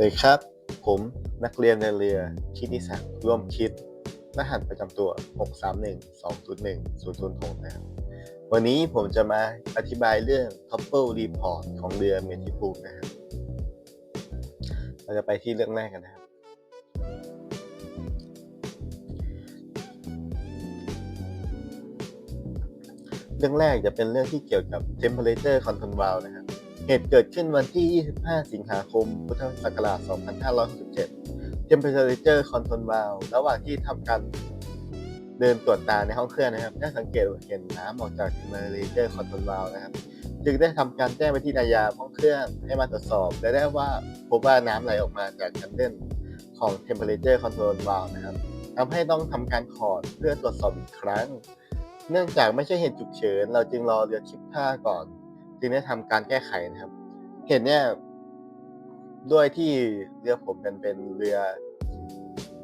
วัสดีครับ ผมนักเรียนในเรือชิติศักร่วมคิด รหัสประจำตัว 631 201 006นะครับวันนี้ผมจะมาอธิบายเรื่อง Topple Report ของเรือเมทิพูนะครับ เราจะไปที่เรื่องแรกกันนะครับ เรื่องแรกจะเป็นเรื่องที่เกี่ยวกับ Temperature Control Valve นะครับ เหตุเกิดขึ้นวันที่ 25 สิงหาคม พุทธศักราช 2567 Temperature Control Valve ระหว่างที่ทำการเดินตรวจตาในห้องเครื่องนะครับ ได้สังเกตเห็นน้ำออกจาก Temperature Control Valve นะครับ จึงได้ทำการแจ้งไปที่นายาห้องเครื่องให้มาตรวจสอบ และได้ว่าพบว่าน้ำไหลออกมาจากคันเด่นของ Temperature Control Valve นะครับทำให้ต้องทำการขอดเพื่อตรวจสอบอีกครั้ง เนื่องจากไม่ใช่เหตุฉุกเฉิน เราจึงรอเรือชิปท่าก่อน จึงได้ทำการแก้ไขนะครับ เหตุเนี่ยด้วยที่เรือผมเป็นเป็นเรือ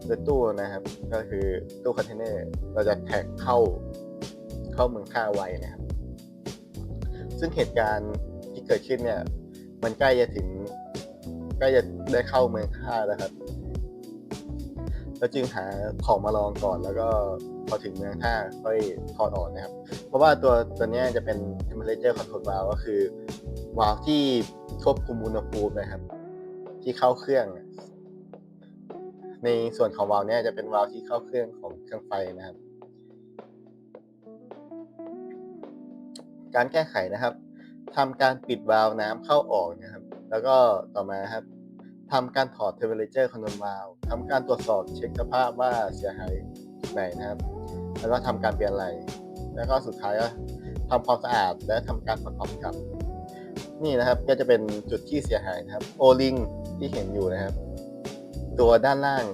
เรือตู้นะครับ ก็คือตู้คอนเทนเนอร์เราจะแท็กเข้าเข้าเมืองท่าไวนะครับ ซึ่งเหตุการณ์ที่เกิดขึ้นเนี่ย มันใกล้จะถึงใกล้จะได้เข้าเมืองท่าแล้วครับ เราจึงหาของมาลองก่อนแล้วก็พอถึงเมืองท่าค่อยถอดออกนะครับ เพราะว่าตัวตัวนี้จะเป็น temperature control valve ก็คือวาล์วที่ควบคุมอุณหภูมินะครับ ที่เข้าเครื่อง ในส่วนของวาล์วนี้จะเป็นวาล์วที่เข้าเครื่องของเครื่องไฟนะครับ การแก้ไขนะครับทำการปิดวาล์วน้ำเข้าออกนะครับ แล้วก็ต่อมาครับ ทำการถอด temperature control valve ทำการตรวจสอบเช็คสภาพว่าเสียหายไหนนะครับ แล้วก็ทำการเปลี่ยนไหลแล้วก็สุดท้ายก็ทำความสะอาดและทำการประกอบกับ นี่นะครับก็จะเป็นจุดที่เสียหายนะครับโอลิงที่เห็นอยู่นะครับ ตัวด้านล่าง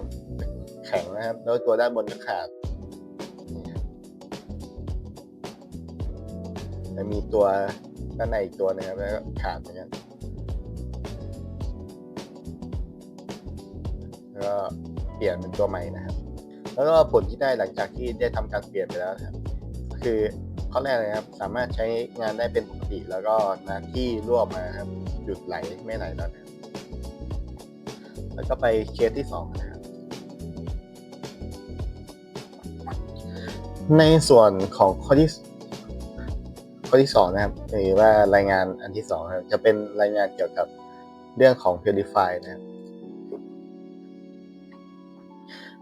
แข็งนะครับ แล้วตัวด้านบนก็ขาดนี่ครับแล้วมีตัวด้านในอีกตัวนะครับแล้วก็ขาดเหมือนกัน ก็เปลี่ยนเป็นตัวใหม่นะครับ แล้วก็ผลที่ได้หลังจากที่ได้ทำการเปลี่ยนไปแล้วครับ คือข้อแรกเลยครับ สามารถใช้งานได้เป็นปกติ แล้วก็น้ำที่รั่วมาครับหยุดไหลไม่ไหลแล้วนะแล้วก็ไปเคสที่สองนะครับ ในส่วนของข้อที่ข้อที่สองนะครับหรือว่ารายงานอันที่สองจะเป็นรายงานเกี่ยวกับเรื่องของ Purify นะครับ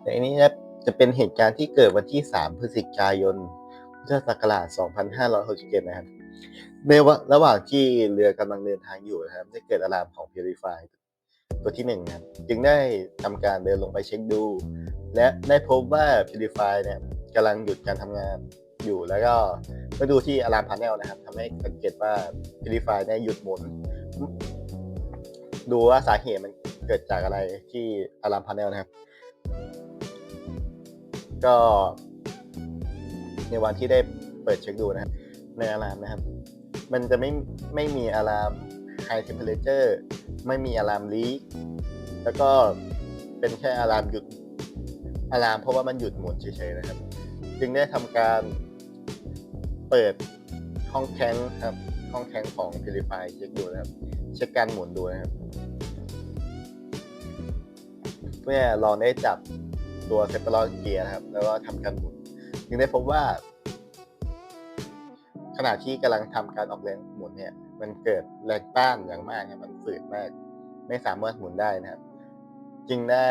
ในนี้นะจะเป็นเหตุการณ์ที่เกิดวันที่ 3 พฤศจิกายน พุทธศักราช 2567 นะครับ ในระหว่างที่เรือกำลังเดินทางอยู่นะครับ ได้เกิดอะลามของ Purify ตัวที่1นะครับ จึงได้ทำการเดินลงไปเช็คดู และได้พบว่า Purify เนี่ยกำลังหยุดการทำงานอยู่แล้วก็มาดูที่อะลามพาเนลนะครับทำให้สังเกตว่า Purify เนี่ยหยุดหมุน ดูว่าสาเหตุมันเกิดจากอะไรที่อะลามพาเนลนะครับ ก็ ในวันที่ได้เปิดเช็คดูนะครับในอะลามนะครับ มันจะไม่ไม่มีอะลาม high temperature ไม่มีอะลามลีกแล้วก็เป็นแค่อะลามหยุดอะลามเพราะว่ามันหยุดหมุนเฉยๆนะครับ จึงได้ทำการเปิดห้องแท้งครับ ห้องแท้งของ Purify เช็คดูนะครับ เช็คการหมุนดูนะครับเพื่อลองได้จับ ตัวเซปเปอร์เกียร์นะครับ แล้วก็ทำการหมุนจึงได้พบว่า ขณะที่กำลังทำการออกแรงหมุนเนี่ย มันเกิดแรงต้านอย่างมากครับมันฝืดมาก ไม่สามารถหมุนได้นะครับ จึงได้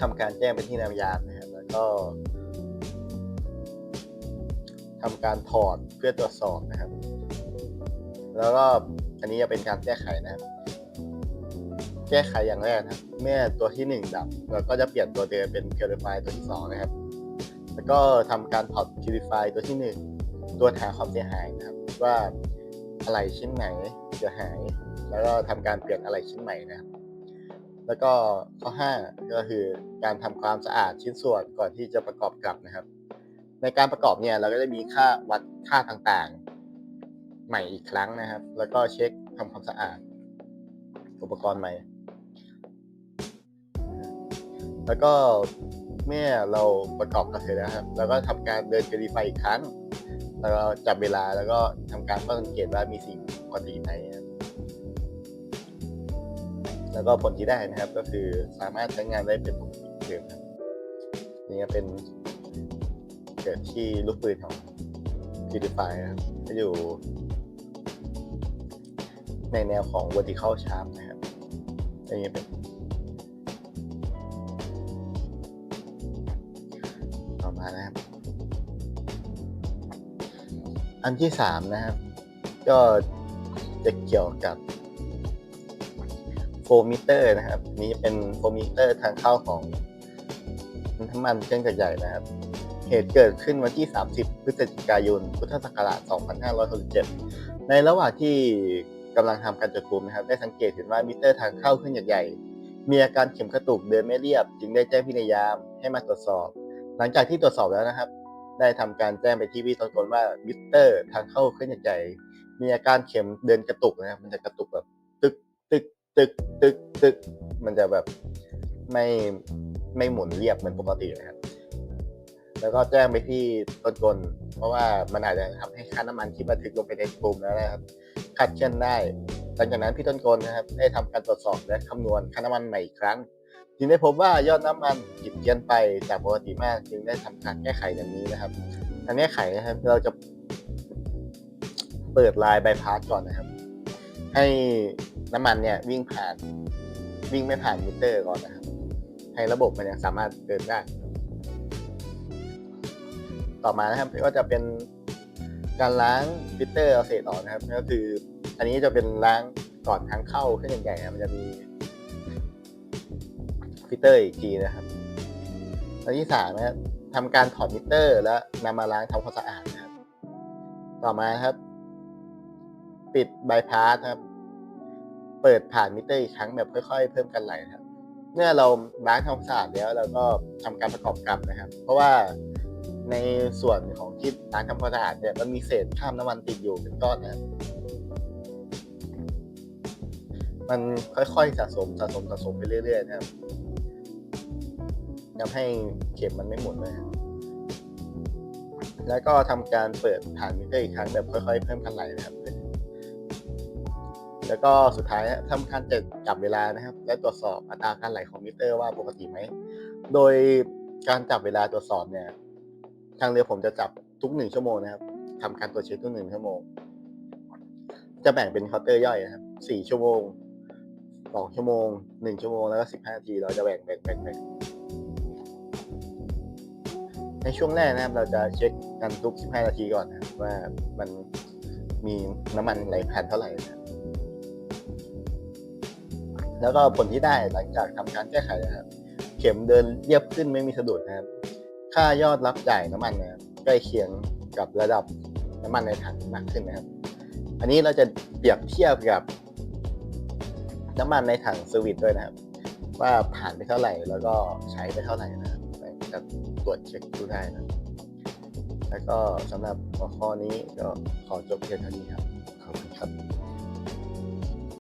ทำการแจ้งไปที่นายามนะครับแล้วก็ทำการถอดเพื่อตรวจสอบนะครับ แล้วก็อันนี้จะเป็นการแก้ไขนะครับ แก้ไขอย่างแรกนะครับเมื่อตัวที่ 1 ดับเราก็จะเปลี่ยนตัวเดิมเป็น Purify ตัวที่ 2 นะครับ แล้วก็ทำการถอด Purify ตัวที่ 1 ตัวหาความเสียหายนะครับ ว่าอะไรชิ้นไหนเสียหาย แล้วก็ทำการเปลี่ยนอะไรชิ้นใหม่นะครับแล้วก็ข้อ 5 ก็คือการทำความสะอาดชิ้นส่วนก่อนที่จะประกอบกลับนะครับ ในการประกอบเนี่ยเราก็จะมีค่าวัดค่าต่างๆ ใหม่อีกครั้งนะครับ แล้วก็เช็คทำความสะอาดอุปกรณ์ใหม่ แล้วก็เมื่อเราประกอบกันเสร็จแล้วครับแล้วก็ทำการเดิน Verify อีกครั้ง แล้วก็จับเวลาแล้วก็ทำการเฝ้าสังเกตว่ามีสิ่งปกติไหมครับแล้วก็ผลที่ได้นะครับ ก็คือสามารถใช้งานได้เป็นปกติเดิมครับนี่ก็เป็นเกิดที่ลูกปืนของ Purify นะครับจะอยู่ ในแนวของ vertical sharp นะครับอันนี้เป็น มานะครับ อันที่สามนะครับ ก็จะเกี่ยวกับโฟมิเตอร์นะครับ นี่เป็นโฟมิเตอร์ทางเข้าของน้ำมันเครื่องจักรใหญ่นะครับ เหตุเกิดขึ้นวันที่ 30 พฤศจิกายน พุทธศักราช 2567 ในระหว่างที่กำลังทำการจับกุมนะครับ ได้สังเกตเห็นว่ามิเตอร์ทางเข้าเครื่องจักรใหญ่ มีอาการเข็มกระตุกเดินไม่เรียบ จึงได้แจ้งพินายามให้มาตรวจสอบ หลังจากที่ตรวจสอบแล้วนะครับ ได้ทำการแจ้งไปที่พี่ต้นกลว่ามิเตอร์ทางเข้าเครื่องใหญ่มีอาการเข็มเดินกระตุกนะครับ มันจะกระตุกแบบตึกตึกตึกตึกตึก มันจะแบบไม่ไม่หมุนเรียบเหมือนปกตินะครับ แล้วก็แจ้งไปที่ต้นกล เพราะว่ามันอาจจะทำให้ค่าน้ำมันที่บันทึกลงไปในกลุ่มแล้วนะครับขัดเคลื่อนได้ หลังจากนั้นพี่ต้นกลนะครับ ได้ทำการตรวจสอบและคำนวณค่าน้ำมันใหม่อีกครั้ง จึงได้พบว่ายอดน้ำมันผิดเพี้ยนไปจากปกติมาก จึงได้ทำการแก้ไขอย่างนี้นะครับการแก้ไขนะครับเราจะเปิดลายใบพัดก่อนนะครับ ให้น้ำมันเนี่ยวิ่งผ่านวิ่งไม่ผ่านมิเตอร์ก่อนนะครับ ให้ระบบมันยังสามารถเดินได้ ต่อมานะครับก็จะเป็นการล้างฟิเตอร์เอาเศษออกนะครับก็คือ อันนี้จะเป็นล้างก่อนทางเข้าเครื่องใหญ่ๆมันจะมี ฟิเตอร์อีกทีนะครับอันที่สามนะครับทำการถอดมิเตอร์ แล้วนำมาล้างทำความสะอาดนะครับ ต่อมาครับ ปิดบายพาสครับ เปิดผ่านมิเตอร์อีกครั้งแบบค่อยๆ เพิ่มกันไหลครับ เมื่อเราล้างทำความสะอาดแล้วเราก็ทำการประกอบกลับนะครับ เพราะว่าในส่วนของที่ล้างทำความสะอาดเนี่ยมันมีเศษคราบน้ำมันติดอยู่เป็นก้อนนะครับมันค่อยๆสะสมสะสมสะสมไปเรื่อยๆนะครับ ทำให้เข็มมันไม่หมุนเลยครับแล้วก็ทำการเปิดผ่านมิเตอร์อีกครั้งแบบค่อยๆ เพิ่มกันไหลนะครับ แล้วก็สุดท้ายทำการจัดจับเวลานะครับ และตรวจสอบอัตราการไหลของมิเตอร์ว่าปกติไหม โดยการจับเวลาตรวจสอบเนี่ย ทางเรือผมจะจับทุกหนึ่งชั่วโมงนะครับทำการตรวจเช็คทุกหนึ่งชั่วโมง จะแบ่งเป็นเคาน์เตอร์ย่อยนะครับสี่ชั่วโมงสองชั่วโมงหนึ่งชั่วโมงแล้วก็สิบห้านาที เราจะแบ่งแบ่งแบ่งแบ่ง ในช่วงแรกนะครับ เราจะเช็คกันทุกสิบห้านาทีก่อนนะว่ามันมีน้ำมันไหลผ่านเท่าไหร่นะแล้วก็ผลที่ได้หลังจากทำการแก้ไขนะครับ เข็มเดินเรียบขึ้นไม่มีสะดุดนะครับ ค่ายอดรับจ่ายน้ำมันนะครับใกล้เคียงกับระดับน้ำมันในถังมากขึ้นนะครับ อันนี้เราจะเปรียบเทียบกับน้ำมันในถังสวิตด้วยนะครับ ว่าผ่านไปเท่าไหร่แล้วก็ใช้ไปเท่าไหร่นะ ครับจะตรวจเช็คดูได้นะ แล้วก็สำหรับหัวข้อนี้ก็ขอจบเพียงเท่านี้ครับ ขอบคุณครับ